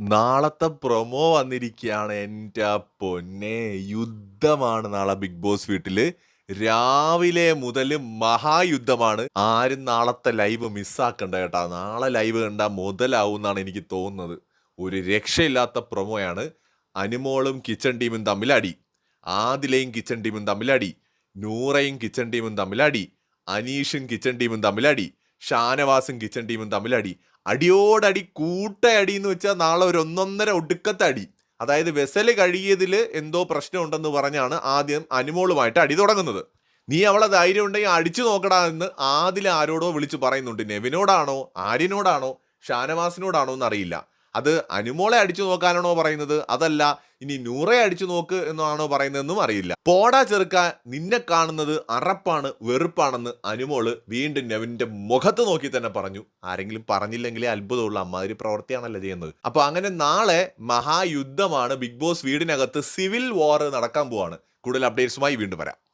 നാളത്തെ പ്രൊമോ വന്നിരിക്കുകയാണ് എന്റെ പൊന്നെ. യുദ്ധമാണ് നാളെ ബിഗ് ബോസ് വീട്ടിൽ രാവിലെ മുതൽ മഹായുദ്ധമാണ്. ആരും നാളത്തെ ലൈവ് മിസ്സാക്കണ്ട കേട്ടോ. നാളെ ലൈവ് കണ്ടാൽ മുതലാവും എന്നാണ് എനിക്ക് തോന്നുന്നത്. ഒരു രക്ഷയില്ലാത്ത പ്രൊമോയാണ് അനുമോളും കിച്ചൺ ടീമും തമ്മിലാടി ആദിലയും കിച്ചൺ ടീമും തമ്മിലാടി നൂറയും കിച്ചൺ ടീമും തമ്മിലാടി അനീഷും കിച്ചൺ ടീമും തമ്മിൽ അടി. ഷാനവാസും കിച്ചൺ ടീമും തമ്മിൽ അടി. അടിയോടടി കൂട്ടയടി എന്ന് വെച്ചാൽ നാളെ ഒരു ഒന്നൊന്നര ഒടുക്കത്തെ അടി അതായത് വെസൽ കഴിയതിൽ എന്തോ പ്രശ്നമുണ്ടെന്ന് പറഞ്ഞാണ് ആദ്യം അനുമോളുമായിട്ട് അടി തുടങ്ങുന്നത്. നീ അവളെ ധൈര്യം ഉണ്ടെങ്കിൽ അടിച്ചു നോക്കടാ എന്ന് ആദിൽ ആരോടോ വിളിച്ച് പറയുന്നുണ്ട്. നെവിനോടാണോ? ആര്യനോടാണോ? ഷാനവാസിനോടാണോ എന്നറിയില്ല. അത് അനുമോളെ അടിച്ചു നോക്കാനാണോ പറയുന്നത്? അതല്ല ഇനി നൂറെ അടിച്ചു നോക്ക് എന്നാണോ പറയുന്നതെന്നും അറിയില്ല. പോടാ ചെറുക്ക നിന്നെ കാണുന്നത് അറപ്പാണ് വെറുപ്പാണെന്ന് അനുമോൾ വീണ്ടും നെവിന്റെ മുഖത്ത് നോക്കി തന്നെ പറഞ്ഞു. ആരെങ്കിലും പറഞ്ഞില്ലെങ്കിലേ അത്ഭുതമുള്ള. അമ്മാതിരി പ്രവൃത്തിയാണല്ലോ ചെയ്യുന്നത്. അപ്പൊ അങ്ങനെ നാളെ മഹായുദ്ധമാണ് ബിഗ് ബോസ് വീടിനകത്ത് സിവിൽ വാർ നടക്കാൻ പോവാണ്. കൂടുതൽ അപ്ഡേറ്റ്സുമായി വീണ്ടും വരാം.